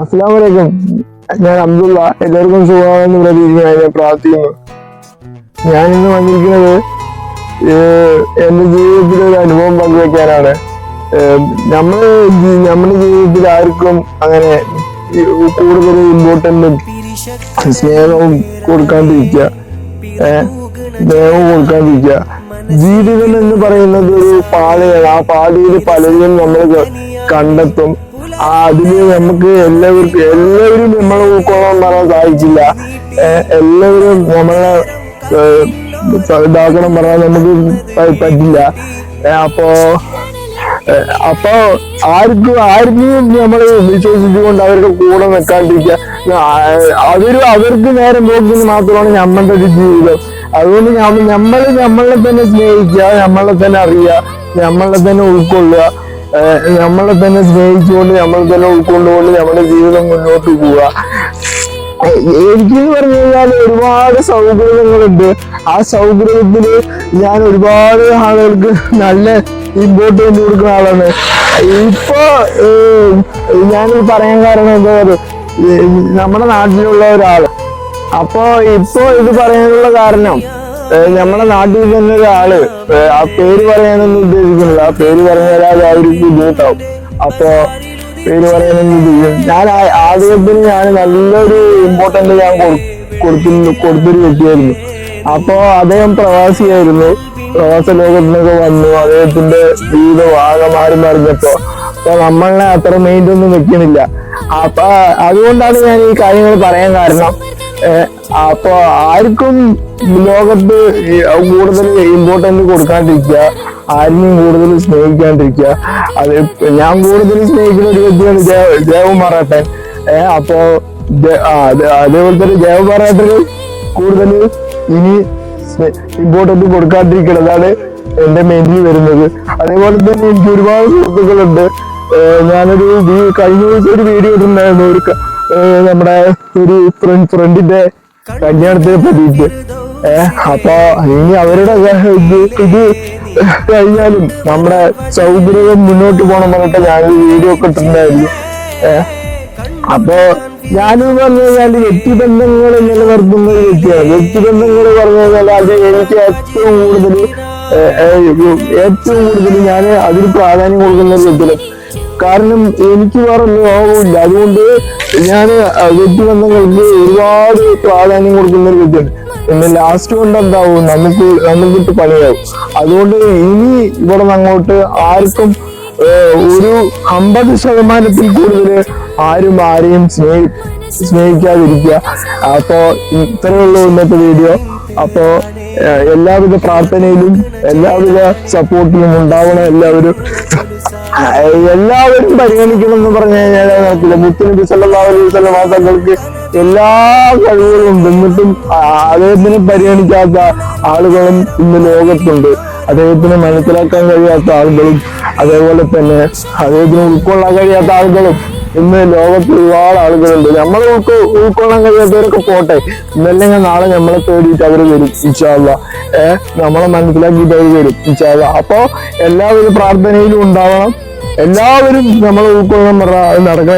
അസ്സാം വലൈക്കും ഞാൻ അബ്ദുള്ള. എല്ലാവർക്കും സുഖമാണെന്ന് പ്രതീക്ഷിക്കുന്നു ഞാൻ പ്രാർത്ഥിക്കുന്നു. ഞാൻ ഇന്ന് വന്നിരിക്കുന്നത് എന്റെ ജീവിതത്തിലെ ഒരു അനുഭവം പങ്കുവെക്കാനാണ്. നമ്മൾ നമ്മുടെ ജീവിതത്തിൽ ആർക്കും അങ്ങനെ കൂടുതൽ ഇമ്പോർട്ടന്റും സ്നേഹവും കൊടുക്കാണ്ടിരിക്കുക. സ്നേഹവും കൊടുക്കാണ്ടിരിക്കുക. ജീവിതം എന്ന് പറയുന്നത് ഒരു പാതയാണ്. ആ പാതയിൽ പലരെയും നമ്മൾ കണ്ടെത്തും. ആ അതിൽ നമുക്ക് എല്ലാവർക്കും എല്ലാവരും നമ്മളെ ഉൾക്കൊള്ളാൻ പറയാൻ സാധിച്ചില്ല. എല്ലാവരും നമ്മളെ ഇതാക്കണം പറയാൻ നമുക്ക് പറ്റില്ല. അപ്പോ അപ്പൊ ആർക്കും ആർക്കും നമ്മൾ വിശ്വസിച്ചുകൊണ്ട് അവരുടെ കൂടെ നിൽക്കാണ്ടിരിക്കുക അതൊരു അവർക്ക് നേരം പോകുന്നത് മാത്രമാണ് നമ്മളുടെ ഒരു ജീവിതം. അതുകൊണ്ട് നമ്മൾ നമ്മൾ നമ്മളെ തന്നെ സ്നേഹിക്കുക നമ്മളെ തന്നെ അറിയുക നമ്മളെ തന്നെ ഉൾക്കൊള്ളുക. നമ്മളെ തന്നെ സ്നേഹിച്ചുകൊണ്ട് നമ്മൾ തന്നെ ഉൾക്കൊണ്ടുകൊണ്ട് നമ്മുടെ ജീവിതം മുന്നോട്ട് പോവുക. എനിക്ക് പറഞ്ഞു കഴിഞ്ഞാൽ ഒരുപാട് സൗകര്യങ്ങളുണ്ട് ആ സൗകര്യത്തിൽ ഞാൻ ഒരുപാട് ആളുകൾക്ക് നല്ല ഇമ്പോർട്ടൻസ് കൊടുക്കുന്ന ആളാണ്. ഇപ്പോ ഞാൻ പറയാൻ കാരണം എന്താ നമ്മുടെ നാട്ടിലുള്ള ഒരാൾ. അപ്പോ ഇപ്പോ ഇത് പറയാനുള്ള കാരണം നമ്മുടെ നാട്ടിൽ തന്നെ ഒരാൾ ആ പേര് പറയാനൊന്നും ഉദ്ദേശിക്കുന്നില്ല. ആ പേര് പറഞ്ഞ ഒരാൾ അവർക്ക് ബുദ്ധിമുട്ടാവും അപ്പൊ പേര് പറയാനൊന്നും ഉദ്ദേശിക്കും ഞാൻ ആദ്യത്തിന് ഞാൻ നല്ലൊരു ഇമ്പോർട്ടന്റ് ഞാൻ കൊടു- കൊടുത്തിരുന്നു കൊടുത്തൊരു വ്യക്തിയായിരുന്നു. അപ്പൊ അദ്ദേഹം പ്രവാസിയായിരുന്നു. പ്രവാസ ലോകത്തിനൊക്കെ വന്നു. അദ്ദേഹത്തിന്റെ ജീവിതം ആകെ മാറി മറിഞ്ഞപ്പോ. അപ്പൊ നമ്മളെ അത്ര മെയിന്റെ ഒന്നും വെക്കണില്ല അപ്പൊ അതുകൊണ്ടാണ് ഞാൻ ഈ കാര്യങ്ങൾ പറയാൻ കാരണം അപ്പൊ ആർക്കും ലോകത്ത് കൂടുതൽ ഇമ്പോർട്ടൻസ് കൊടുക്കാണ്ടിരിക്കുക ആരെയും കൂടുതൽ സ്നേഹിക്കാണ്ടിരിക്കുക. അത് ഞാൻ കൂടുതൽ സ്നേഹിക്കുന്ന ഒരു വ്യക്തിയാണ് ജയ- മറാട്ടൻ. അപ്പോ അതേപോലെ തന്നെ ജയകുമാറേട്ടന് കൂടുതൽ ഇനി ഇമ്പോർട്ടൻസ് കൊടുക്കാണ്ടിരിക്കുന്നതാണ് എന്റെ മെയിൻലി വരുന്നത്. അതേപോലെ തന്നെ എനിക്ക് ഒരുപാട് സുഹൃത്തുക്കളുണ്ട്. ഞാനൊരു കഴിഞ്ഞ ദിവസം ഒരു വീഡിയോ ഇട്ടിട്ടുണ്ടായിരുന്നു. ഒരു നമ്മുടെ ഒരു ഫ്രണ്ട് ഫ്രണ്ടിന്റെ കല്യാണത്തിന് പറ്റിയിട്ട് ഏഹ് അപ്പൊ ഇനി അവരുടെ ഇത് ഇത് കഴിഞ്ഞാലും നമ്മുടെ സൗകര്യം മുന്നോട്ട് പോകണം പറഞ്ഞിട്ട് ഞാൻ വീഡിയോ ഒക്കെ ഇട്ടിട്ടുണ്ടായിരുന്നു. ഏഹ് അപ്പോ ഞാനെന്ന് പറഞ്ഞു കഴിഞ്ഞാൽ വ്യക്തിബന്ധങ്ങൾ നിലനിർത്തുന്ന ഒരു വ്യക്തിയാണ്. വ്യക്തിബന്ധങ്ങൾ പറഞ്ഞു കഴിഞ്ഞാൽ അത് എനിക്ക് ഏറ്റവും കൂടുതൽ ഏറ്റവും കൂടുതൽ ഞാൻ അതിന് പ്രാധാന്യം കൊടുക്കുന്ന ഒരു വ്യക്തിയാണ്. കാരണം എനിക്ക് വേറെ ആവില്ല അതുകൊണ്ട് ഞാൻ വ്യക്തിബന്ധങ്ങൾക്ക് ഒരുപാട് പ്രാധാന്യം കൊടുക്കുന്ന ഒരു വ്യക്തിയാണ്. പിന്നെ ലാസ്റ്റ് കൊണ്ട് എന്താവും? നമുക്ക് നമുക്കിട്ട് പണിയാവും. അതുകൊണ്ട് ഇനി ഇവിടെ അങ്ങോട്ട് ആർക്കും ഒരു അമ്പത് ശതമാനത്തിൽ കൂടുതൽ ആരും ആരെയും സ്നേഹി സ്നേഹിക്കാതിരിക്കുക. അപ്പോ ഇത്രയുള്ള ഇന്നത്തെ വീഡിയോ അപ്പോ എല്ലാവിധ പ്രാർത്ഥനയിലും എല്ലാവിധ സപ്പോർട്ടിലും ഉണ്ടാവണം എല്ലാവരും. എല്ലാവരും പരിഗണിക്കണം എന്ന് പറഞ്ഞു കഴിഞ്ഞാൽ നടക്കില്ല. മുത്തുനബി വസല്ലം ആ തങ്ങൾക്ക് എല്ലാ കഴിവുകളും ഉണ്ട് എന്നിട്ടും അദ്ദേഹത്തിനെ പരിഗണിക്കാത്ത ആളുകളും ഇന്ന് ലോകത്തുണ്ട്. അദ്ദേഹത്തിന് മനസ്സിലാക്കാൻ കഴിയാത്ത ആളുകളും അതേപോലെ തന്നെ അദ്ദേഹത്തിന് ഉൾക്കൊള്ളാൻ കഴിയാത്ത ആളുകളും ഇന്ന് ലോകത്ത് ഒരുപാട് ആളുകളുണ്ട്. നമ്മൾ ഉൾക്കൊ ഉൾക്കൊള്ളാൻ കഴിയാത്തവരൊക്കെ പോട്ടെ. ഇന്നല്ലെങ്കിൽ നാളെ നമ്മളെ തേടിയിട്ട് അവർ വരും ഇൻഷാല്ല ഏഹ് നമ്മളെ മനസ്സിലാക്കിയിട്ട് അവർ വരും ഇൻഷാല്ല അപ്പോ എല്ലാവരും പ്രാർത്ഥനയിലും ഉണ്ടാവണം. എല്ലാവരും നമ്മളെ ഉൾക്കൊള്ളാൻ നടക്കണം.